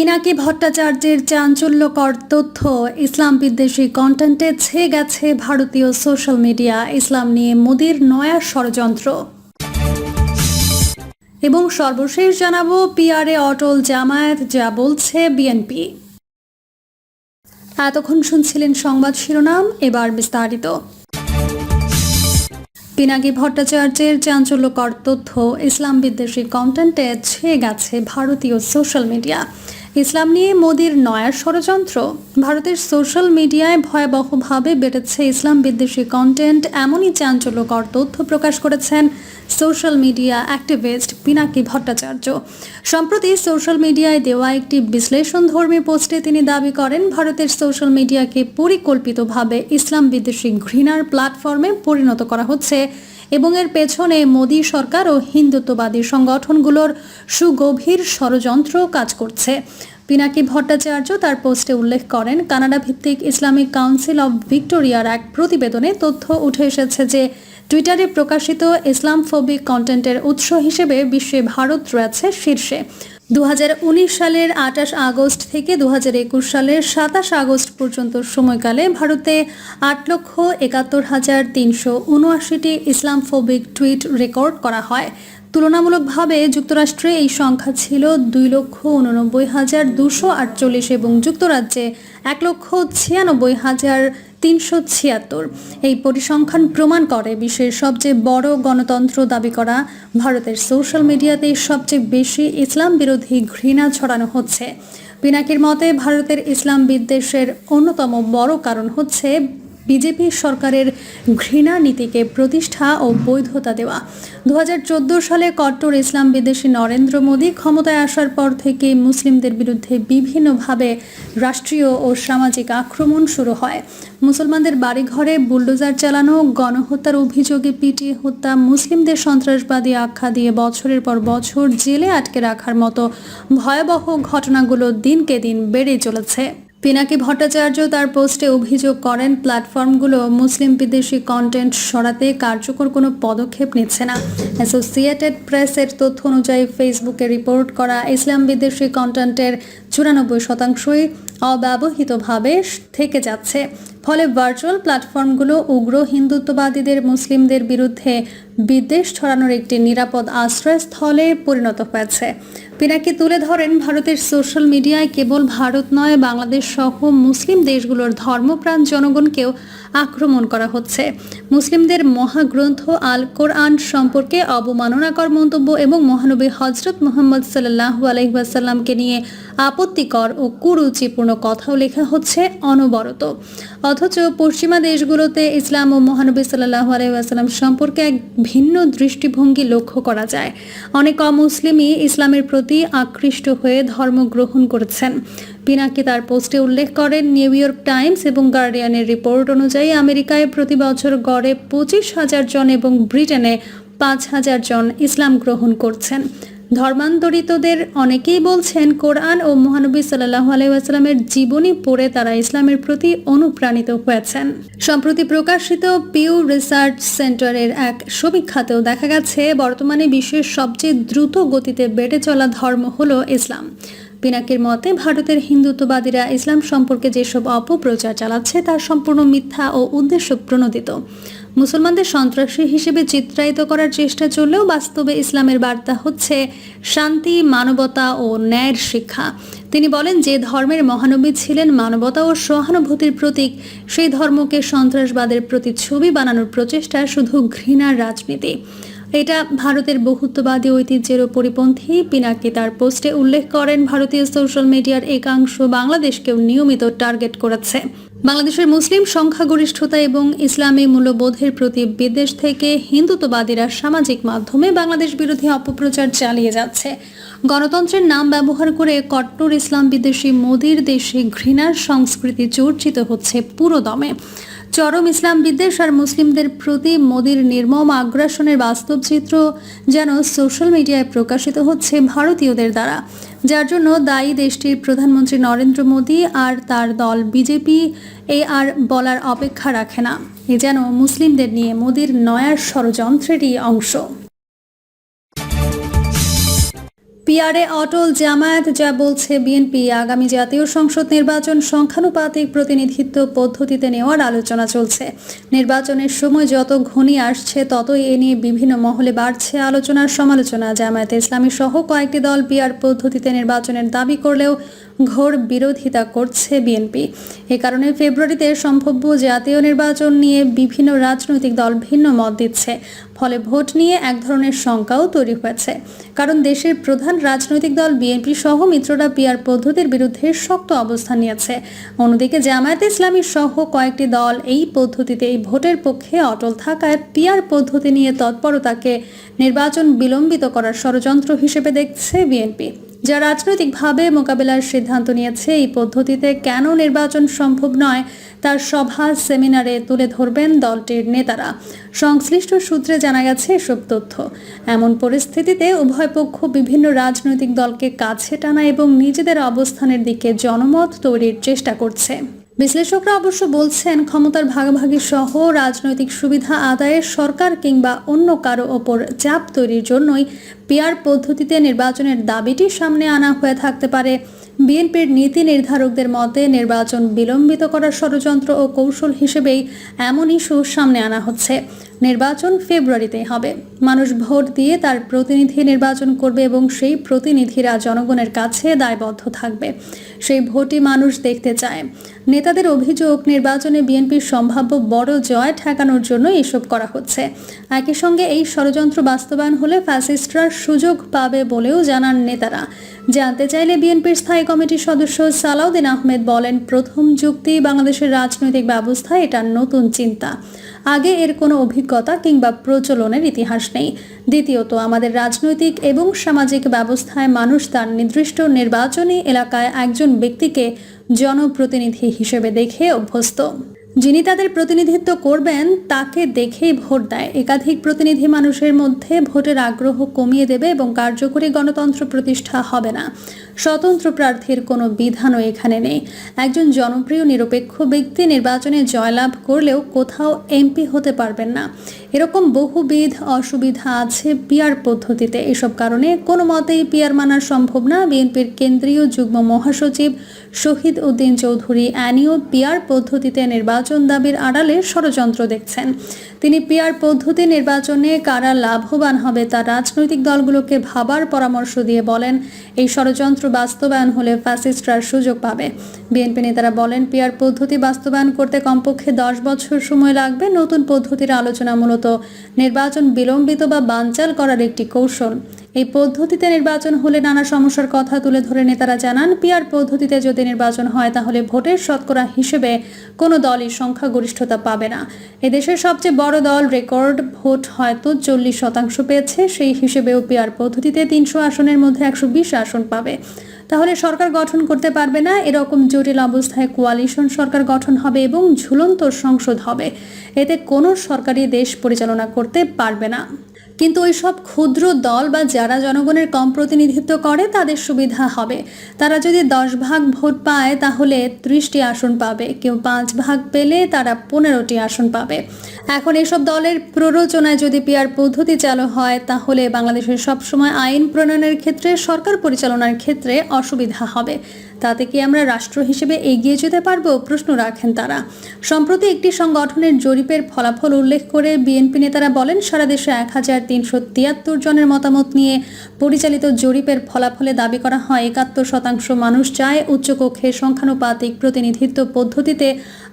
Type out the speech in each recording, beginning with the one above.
পিনাকি ভট্টাচার্যের চাঞ্চল্যকর তথ্য ইসলাম বিদ্বেষী কন্টেন্টে ছেয়ে গেছে ভারতীয় সোশ্যাল মিডিয়া। ইসলাম নিয়ে মোদির নয়া ষড়যন্ত্র। এবং সর্বশেষ জানাব পিআরএ অটল জামায়াত, যা বলছে বিএনপি। এতক্ষণ শুনছিলেন সংবাদ শিরোনাম, এবার বিস্তারিত। পিনাকি ভট্টাচার্যের চাঞ্চল্যকর তথ্য ইসলাম বিদ্বেষী কন্টেন্টে ছেয়ে গেছে ভারতীয় সোশ্যাল মিডিয়া। ইসলাম নিয়ে মোদির নয়া ষড়যন্ত্র। ভারতের সোশ্যাল মিডিয়ায় ভয়াবহভাবে বেড়েছে ইসলাম বিদ্বেষী কন্টেন্ট এমনই চাঞ্চল্যকর তথ্য প্রকাশ করেছেন social media activist Pinaki Bhattacharya. সম্প্রতি সোশ্যাল মিডিয়ায় দেওয়া একটি বিশ্লেষণধর্মী পোস্টে তিনি দাবি করেন, ভারতের সোশ্যাল মিডিয়াকে পরিকল্পিতভাবে ইসলাম বিদ্বেষী ঘৃণার প্ল্যাটফর্মে পরিণত করা হচ্ছে। এবং এর পেছনে মোদী সরকার ও হিন্দুত্ববাদী সংগঠনগুলোর সুগভীর ষড়যন্ত্র কাজ করছে। পিনাকি ভট্টাচার্য তার পোস্টে উল্লেখ করেন কানাডা ভিত্তিক ইসলামিক কাউন্সিল অব ভিক্টোরিয়ার এক প্রতিবেদনে তথ্য উঠে এসেছে যে টুইটারে প্রকাশিত ইসলামফোবিক কন্টেন্টের উৎস হিসেবে বিশ্বে ভারত রয়েছে শীর্ষে। দু হাজার উনিশ সালের আঠাশ আগস্ট থেকে দু হাজার একুশ সালের সাতাশ আগস্ট পর্যন্ত সময়কালে ভারতে আট লক্ষ একাত্তর হাজার তিনশো উনআশিটি ইসলামফোবিক টুইট রেকর্ড করা হয়। তুলনামূলকভাবে যুক্তরাষ্ট্রে এই সংখ্যা ছিল দুই লক্ষ উননব্বই হাজার দুশো আটচল্লিশ এবং যুক্তরাজ্যে এক লক্ষ ছিয়ানব্বই হাজার তিনশো ছিয়াত্তর। এই পরিসংখ্যান প্রমাণ করে বিশ্বের সবচেয়ে বড় গণতন্ত্র দাবি করা ভারতের সোশ্যাল মিডিয়াতে সবচেয়ে বেশি ইসলাম বিরোধী ঘৃণা ছড়ানো হচ্ছে। পিনাকির মতে, ভারতের ইসলাম বিদ্বেষের অন্যতম বড় কারণ হচ্ছে বিজেপি সরকারের ঘৃণা নীতিকে প্রতিষ্ঠা ও বৈধতা দেওয়া। দুহাজার চোদ্দ সালে কট্টর ইসলাম বিদেশি নরেন্দ্র মোদী ক্ষমতায় আসার পর থেকে মুসলিমদের বিরুদ্ধে বিভিন্নভাবে রাষ্ট্রীয় ও সামাজিক আক্রমণ শুরু হয়। মুসলমানদের বাড়িঘরে বুলডোজার চালানো, গণহত্যার অভিযোগে পিটিয়ে হত্যা, মুসলিমদের সন্ত্রাসবাদী আখ্যা দিয়ে বছরের পর বছর জেলে আটকে রাখার মতো ভয়াবহ ঘটনাগুলো দিনকে দিন বেড়েই চলেছে। পিনাকি ভট্টাচার্য তার পোস্টে অভিযোগ করেন, প্ল্যাটফর্মগুলো মুসলিম বিদেশি কন্টেন্ট সরাতে কার্যকর কোনো পদক্ষেপ নিচ্ছে না। অ্যাসোসিয়েটেড প্রেসের তথ্য অনুযায়ী ফেসবুকে রিপোর্ট করা ইসলাম বিদেশি কন্টেন্টের চুরানব্বই শতাংশই অব্যবহৃতভাবে থেকে যাচ্ছে। ফলে ভার্চুয়াল প্ল্যাটফর্মগুলো উগ্র হিন্দুত্ববাদীদের মুসলিমদের বিরুদ্ধে বিদ্বেষ ছড়ানোর একটি নিরাপদ আশ্রয়স্থলে পরিণত হয়েছে। পিনাকি তুলে ধরেন ভারতের সোশ্যাল মিডিয়ায় কেবল ভারত নয়, বাংলাদেশ সহ মুসলিম দেশগুলোর ধর্মপ্রাণ জনগণকেও আক্রমণ করা হচ্ছে। মুসলিমদের মহাগ্রন্থ আল কোরআন সম্পর্কে অবমাননাকর মন্তব্য এবং মহানবী হজরত মোহাম্মদ সাল্লাহ আলহিবাসাল্লামকে নিয়ে আপত্তিকর ও কুরুচিপূর্ণ কথাও লেখা হচ্ছে অনবরত। অথচ পশ্চিমা দেশগুলোতে ইসলাম ও মহানবী সাল্লাহ আলহিবাসাল্লাম সম্পর্কে এক ভিন্ন দৃষ্টিভঙ্গি লক্ষ্য করা যায়। অনেক অমুসলিমই ইসলামের প্রতি আকৃষ্ট হয়ে ধর্ম গ্রহণ করেছেন। পিনাকি তার পোস্টে উল্লেখ করেন, নিউ ইয়র্ক টাইমস এবং গার্ডিয়ানের রিপোর্ট অনুযায়ী আমেরিকায় প্রতি বছর গড়ে পঁচিশ হাজার জন এবং ব্রিটেনে পাঁচ হাজার জন ইসলাম গ্রহণ করছেন। ধর্মান্তরিতদের অনেকেই বলছেন কোরআন ও মহানবী সাল্লাহ আলাইসাল্লামের জীবনী পড়ে তারা ইসলামের প্রতি অনুপ্রাণিত হয়েছেন। সম্প্রতি প্রকাশিত পিউ রিসার্চ সেন্টারের এক সমীক্ষাতেও দেখা গেছে, বর্তমানে বিশ্বের সবচেয়ে দ্রুত গতিতে বেড়ে চলা ধর্ম হল ইসলাম। পিনাকির মতে, ভারতের হিন্দুত্ববাদীরা ইসলাম সম্পর্কে যেসব অপপ্রচার চালাচ্ছে তা সম্পূর্ণ মিথ্যা ও উদ্দেশ্য প্রণোদিত। মুসলমানদের সন্ত্রাসী হিসেবে চিত্রায়িত করার চেষ্টা চললেও বাস্তবে ইসলামের বার্তা হচ্ছে শান্তি, মানবতা ও ন্যায়ের শিক্ষা। তিনি বলেন, যে ধর্মের মহানবী ছিলেন মানবতা ও সহানুভূতির প্রতীক, সেই ধর্মকে সন্ত্রাসবাদের প্রতি ছবি বানানোর প্রচেষ্টা শুধু ঘৃণার রাজনীতি। এটা ভারতের বহুত্ববাদী ঐতিহ্যেরও পরিপন্থী। পিনাকি তার পোস্টে উল্লেখ করেন, ভারতীয় সোশ্যাল মিডিয়ার একাংশ বাংলাদেশকেও নিয়মিত টার্গেট করেছে। বাংলাদেশের মুসলিম সংখ্যাগরিষ্ঠতা এবং ইসলামী মূল্যবোধের প্রতি বিদেশ থেকে হিন্দুত্ববাদীরা সামাজিক মাধ্যমে বাংলাদেশ বিরোধী অপপ্রচার চালিয়ে যাচ্ছে। গণতন্ত্রের নাম ব্যবহার করে কট্টর ইসলাম বিদেশি মোদির দেশে ঘৃণার সংস্কৃতি চর্চিত হচ্ছে পুরো দমে চরম ইসলাম বিদ্বেষ আর মুসলিমদের প্রতি মোদীর নির্মম আগ্রাসনের বাস্তব চিত্র যেন সোশ্যাল মিডিয়ায় প্রকাশিত হচ্ছে ভারতীয়দের দ্বারা। যার জন্য দায়ী দেশটির প্রধানমন্ত্রী নরেন্দ্র মোদী আর তার দল বিজেপি এ আর বলার অপেক্ষা রাখে না। এ যেন মুসলিমদের নিয়ে মোদির নয়া ষড়যন্ত্রেরই অংশ। পিয়ারে অটল জামায়াত, যা বলছে বিএনপি আগামী জাতীয় সংসদ নির্বাচন সংখ্যানুপাতিক প্রতিনিধিত্ব পদ্ধতিতে নেওয়ার আলোচনা চলছে। নির্বাচনের সময় যত ঘনিয়ে আসছে, ততই এ নিয়ে বিভিন্ন মহলে বাড়ছে আলোচনার সমালোচনা। জামায়াতে ইসলামী সহ কয়েকটি দল পিয়ার পদ্ধতিতে নির্বাচনের দাবি করলেও ঘোর বিরোধিতা করছে বিএনপি। এ কারণে ফেব্রুয়ারিতে সম্ভাব্য জাতীয় নির্বাচন নিয়ে বিভিন্ন রাজনৈতিক দল ভিন্ন মত দিচ্ছে। ফলে ভোট নিয়ে এক ধরনের শঙ্কাও তৈরি হয়েছে। কারণ দেশের প্রধান রাজনৈতিক দল বিএনপি সহ মিত্ররা পিয়ার পদ্ধতির বিরুদ্ধে শক্ত অবস্থান নিয়েছে। অন্যদিকে জামায়াত ইসলামী সহ কয়েকটি দল এই পদ্ধতিতে এই ভোটের পক্ষে অটল থাকায় পিয়ার পদ্ধতি নিয়ে তৎপরতাকে নির্বাচন বিলম্বিত করার ষড়যন্ত্র হিসেবে দেখছে বিএনপি যা রাজনৈতিকভাবে মোকাবেলার সিদ্ধান্ত নিয়েছে, এই পদ্ধতিতে কেন নির্বাচন সম্ভব নয়, তার সভা সেমিনারে তুলে ধরবেন দলটির নেতারা। সংশ্লিষ্ট সূত্রে জানা গেছে, এসব তথ্য। এমন পরিস্থিতিতে উভয় পক্ষ বিভিন্ন রাজনৈতিক দলকে কাছে টানা এবং নিজেদের অবস্থানের দিকে জনমত তৈরির চেষ্টা করছে। বিশ্লেষকরা অবশ্য বলছেন, ক্ষমতার ভাগাভাগি সহ রাজনৈতিক সুবিধা আদায়ে সরকার কিংবা অন্য কারও ওপর চাপ তৈরির জন্যই পিয়ার পদ্ধতিতে নির্বাচনের দাবিটি সামনে আনা হয়ে থাকতে পারে। বিএনপির নীতি নির্ধারকদের মতে নির্বাচন বিলম্বিত করার ষড়যন্ত্র ও কৌশল হিসেবেই এমন ইস্যু সামনে আনা হচ্ছে। নির্বাচন ফেব্রুয়ারিতেই হবে। মানুষ ভোট দিয়ে তার প্রতিনিধি নির্বাচন করবে এবং সেই প্রতিনিধিরা জনগণের কাছে দায়বদ্ধ থাকবে। সেই ভোটই মানুষ দেখতে চায়। নেতাদের অভিযোগ, নির্বাচনে বিএনপির সম্ভাব্য বড় জয় ঠেকানোর জন্য এসব করা হচ্ছে। একই সঙ্গে এই ষড়যন্ত্র বাস্তবায়ন হলে ফ্যাসিস্টরা সুযোগ পাবে বলেও জানান নেতারা। জানতে চাইলে বিএনপির স্থায়ী কমিটির সদস্য সালাউদ্দিন আহমেদ বলেন, প্রথম যুক্তি বাংলাদেশের রাজনৈতিক ব্যবস্থা, এটা নতুন চিন্তা। আগে এর কোনো অভিজ্ঞতা কিংবা প্রচলনের ইতিহাস নেই। দ্বিতীয়ত, আমাদের রাজনৈতিক এবং সামাজিক ব্যবস্থায় মানুষ তার নির্দিষ্ট নির্বাচনী এলাকায় একজন ব্যক্তিকে জনপ্রতিনিধি হিসেবে দেখে অভ্যস্ত। যিনি তাদের প্রতিনিধিত্ব করবেন, তাকে দেখেই ভোট দেয়। একাধিক প্রতিনিধি মানুষের মধ্যে ভোটের আগ্রহ কমিয়ে দেবে এবং কার্যকরী গণতন্ত্র প্রতিষ্ঠা হবে না। স্বতন্ত্র প্রার্থীর কোনো বিধানও এখানে নেই। একজন জনপ্রিয় নিরপেক্ষ ব্যক্তি নির্বাচনে জয়লাভ করলেও কোথাও এমপি হতে পারবেন না। এরকম বহুবিধ অসুবিধা আছে পিয়ার পদ্ধতিতে। এসব কারণে কোনো মতেই পিয়ার মানা সম্ভব না। বিএনপির কেন্দ্রীয় যুগ্ম মহাসচিব শহীদ উদ্দিন চৌধুরী অ্যানিও পিয়ার পদ্ধতিতে নির্বাচন দাবির আড়ালে ষড়যন্ত্র দেখছেন। তিনি পিয়ার পদ্ধতি নির্বাচনে কারা লাভবান হবে তা রাজনৈতিক দলগুলোকে ভাবার পরামর্শ দিয়ে বলেন, এই ষড়যন্ত্র বাস্তবায়ন হলে ফ্যাসিস্টরা সুযোগ পাবে। বিএনপি নেতারা বলেন, পিয়ার পদ্ধতি বাস্তবায়ন করতে কমপক্ষে দশ বছর সময় লাগবে। নতুন পদ্ধতির আলোচনা মূলত নির্বাচন বিলম্বিত বা বানচাল করার একটি কৌশল। এই পদ্ধতিতে নির্বাচন হলে নানা সমস্যার কথা তুলে ধরে নেতারা জানান পিয়ার পদ্ধতিতে যদি নির্বাচন হয়, তাহলে ভোটের শতকরা হিসেবে কোনো দলই সংখ্যাগরিষ্ঠতা পাবে না। এদেশের সবচেয়ে বড় দল রেকর্ড ভোট হয়তো চল্লিশ শতাংশ পেয়েছে, সেই হিসেবেও পিয়ার পদ্ধতিতে তিনশো আসনের মধ্যে একশো বিশ আসন পাবে। তাহলে সরকার গঠন করতে পারবে না, এরকম জটিল অবস্থায় কোয়ালিশন সরকার গঠন হবে এবং ঝুলন্ত সংসদ হবে। এতে কোনো সরকারি দেশ পরিচালনা করতে পারবে না। কিন্তু ওই সব ক্ষুদ্র দল বা যারা জনগণের কম প্রতিনিধিত্ব করে, তাদের সুবিধা হবে। তারা যদি দশ ভাগ ভোট পায়, তাহলে ত্রিশটি আসন পাবে। কেউ পাঁচ ভাগ পেলে তারা পনেরোটি আসন পাবে। এখন এসব দলের প্ররোচনায় যদি পিয়ার পদ্ধতি চালু হয়, তাহলে বাংলাদেশের সবসময় আইন প্রণয়নের ক্ষেত্রে, সরকার পরিচালনার ক্ষেত্রে অসুবিধা হবে। তাতে কি আমরা রাষ্ট্র হিসেবে এগিয়ে যেতে পারব? প্রশ্ন রাখেন তারা। সম্প্রতি একটি সংগঠনের জরিপের ফলাফল উল্লেখ করে বিএনপি নেতারা বলেন, সারা দেশে এক হাজার তিনশো তিয়াত্তর জনের মতামত নিয়ে পরিচালিত জরিপের ফলাফলে দাবি করা হয়। একাত্তর শতাংশ মানুষ চায় উচ্চকক্ষে সংখ্যানুপাতিক প্রতিনিধিত্ব পদ্ধতিতে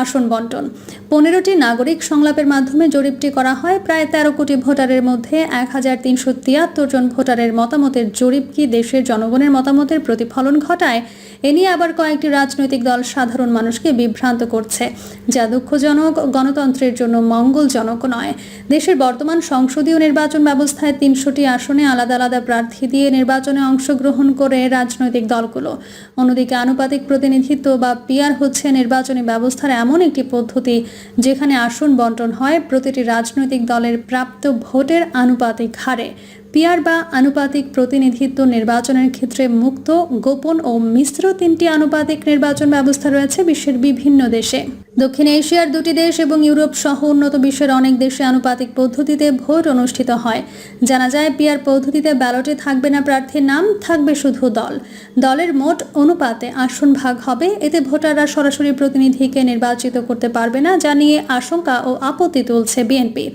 আসন বন্টন। পনেরোটি নাগরিক সংলাপের মাধ্যমে জরিপটি করা হয়। প্রায় তেরো কোটি ভোটারের মধ্যে এক হাজার তিনশো তিয়াত্তর জন ভোটারের মতামতের জরিপ কি দেশের জনগণের মতামতের প্রতিফলন ঘটায়? এ নিয়ে আবার কয়েকটি রাজনৈতিক দল সাধারণ মানুষকে বিভ্রান্ত করছে। যা দুঃখজনক, গণতন্ত্রের জন্য মঙ্গলজনক নয়। দেশের বর্তমান সংসদীয় নির্বাচন ব্যবস্থায় তিনশোটি আসনে আলাদা আলাদা প্রার্থী দিয়ে নির্বাচনে অংশগ্রহণ করে রাজনৈতিক দলগুলো। অন্যদিকে আনুপাতিক প্রতিনিধিত্ব বা পিয়ার হচ্ছে নির্বাচনী ব্যবস্থার এমন একটি পদ্ধতি যেখানে আসন বন্টন হয় প্রতিটি রাজনৈতিক দলের প্রাপ্ত ভোটের আনুপাতিক হারে। পিয়ার বা আনুপাতিক প্রতিনিধিত্ব নির্বাচনের ক্ষেত্রে মুক্ত, গোপন ও মিশ্র তিনটি আনুপাতিক নির্বাচন ব্যবস্থা রয়েছে বিশ্বের বিভিন্ন দেশে। দক্ষিণ এশিয়ার দুটি দেশ এবং ইউরোপ সহ উন্নত বিশ্বের অনেক দেশে আনুপাতিক পদ্ধতিতে ভোট অনুষ্ঠিত হয়। জানা যায় পিয়ার পদ্ধতিতে ব্যালটে থাকবে না প্রার্থীর নাম, থাকবে শুধু দল। দলের মোট অনুপাতে আসন ভাগ হবে। এতে ভোটাররা সরাসরি প্রতিনিধিকে নির্বাচিত করতে পারবে না যা নিয়ে আশঙ্কা ও আপত্তি তুলছে বিএনপি।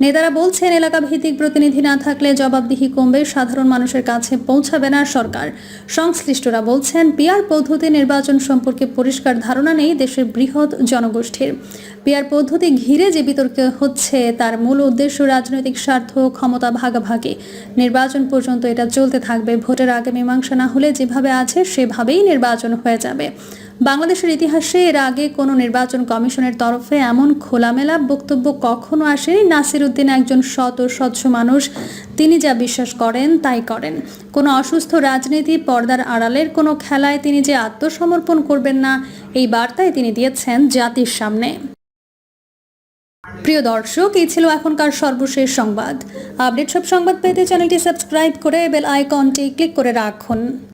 নেতারা বলছেন এলাকা ভিত্তিক প্রতিনিধি না থাকলে জবাবদিহি কমবে, সাধারণ মানুষের কাছে পৌঁছাবে না সরকার। সংশ্লিষ্টরা বলছেন পিয়ার পদ্ধতি নির্বাচন সম্পর্কে পরিষ্কার ধারণা নেই দেশের বৃহৎ জনগোষ্ঠীর। পিয়ার পদ্ধতি ঘিরে যে বিতর্ক হচ্ছে, তার মূল উদ্দেশ্য রাজনৈতিক স্বার্থ ক্ষমতা ভাগাভাগি। নির্বাচন পর্যন্ত এটা চলতে থাকবে, ভোটের আগে মীমাংসা না হলে যেভাবে আছে, সেভাবেই নির্বাচন হয়ে যাবে। বাংলাদেশের ইতিহাসে এর আগে কোনো নির্বাচন কমিশনের তরফে এমন খোলামেলা বক্তব্য কখনো আসেনি নাসির উদ্দিন একজন সৎ ও স্বচ্ছ মানুষ। তিনি যা বিশ্বাস করেন, তাই করেন। কোনো অসুস্থ রাজনীতি পর্দার আড়ালের কোনো খেলায় তিনি যে আত্মসমর্পণ করবেন না, এই বার্তায় তিনি দিয়েছেন জাতির সামনে। প্রিয় দর্শক, এই ছিল এখনকার সর্বশেষ সংবাদ। আপডেট সব সংবাদ পেতে চ্যানেলটি সাবস্ক্রাইব করে বেল আইকনটি ক্লিক করে রাখুন।